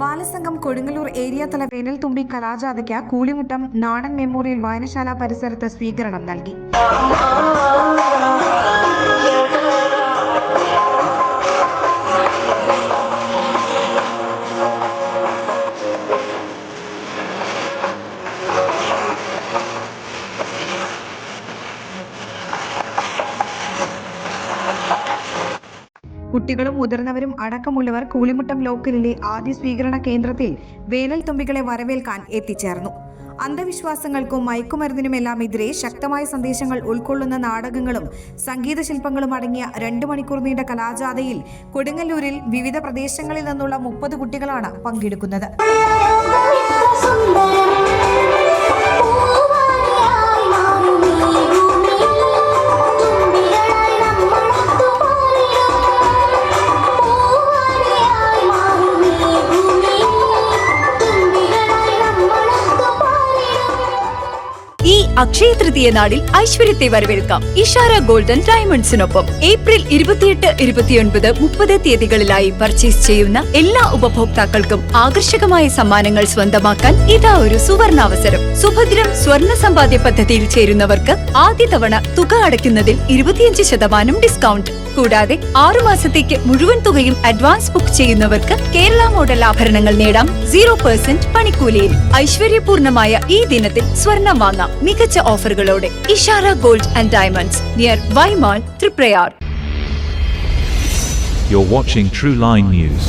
Balasangham Kodungallur area തല വേനൽത്തുമ്പി കലാജാഥയ്ക്ക് കൂലിമുട്ടം നാടൻ memorial വായനശാല പരിസരത്ത് സ്വീകരണം നൽകി. കുട്ടികളും മുതിർന്നവരും അടക്കമുള്ളവർ കൂലിമുട്ടം ലോക്കലിലെ ആദ്യ സ്വീകരണ കേന്ദ്രത്തിൽ വേനൽ തുമ്പികളെ വരവേൽക്കാൻ എത്തിച്ചേർന്നു. അന്ധവിശ്വാസങ്ങൾക്കും മയക്കുമരുന്നിനുമെല്ലാം എതിരെ ശക്തമായ സന്ദേശങ്ങൾ ഉൾക്കൊള്ളുന്ന നാടകങ്ങളും സംഗീത ശില്പങ്ങളും അടങ്ങിയ രണ്ടു മണിക്കൂർ നീണ്ട കലാജാഥയിൽ കൊടുങ്ങല്ലൂരിൽ വിവിധ പ്രദേശങ്ങളിൽ നിന്നുള്ള മുപ്പത് കുട്ടികളാണ് പങ്കെടുക്കുന്നത്. അക്ഷയ തൃതീയ നാളിൽ ഐശ്വര്യത്തെ വരവേൽക്കാം. ഇഷാര ഗോൾഡൻ ഡയമണ്ട്സിനൊപ്പം ഏപ്രിൽ ഇരുപത്തിയെട്ട് ഇരുപത്തിയൊൻപത് മുപ്പത് തീയതികളിലായി പർച്ചേസ് ചെയ്യുന്ന എല്ലാ ഉപഭോക്താക്കൾക്കും ആകർഷകമായ സമ്മാനങ്ങൾ സ്വന്തമാക്കാൻ ഇതാ ഒരു സുവർണാവസരം. സുഭദ്രം സ്വർണ സമ്പാദ്യ പദ്ധതിയിൽ ചേരുന്നവർക്ക് ആദ്യ തവണ തുക അടയ്ക്കുന്നതിൽ ഇരുപത്തിയഞ്ച് ശതമാനം ഡിസ്കൗണ്ട്. കൂടാതെ ആറു മാസത്തേക്ക് മുഴുവൻ തുകയും അഡ്വാൻസ് ബുക്ക് ചെയ്യുന്നവർക്ക് കേരള മോഡൽ ആഭരണങ്ങൾ നേടാം. സീറോ പെർസെന്റ് പണിക്കൂലിയിൽ ഐശ്വര്യപൂർണമായ ഈ ദിനത്തിൽ സ്വർണം വാങ്ങാം. മികച്ച ഓഫറുകളോടെ Ishara gold and diamonds near Y Mall Triprayar You're watching True Line News.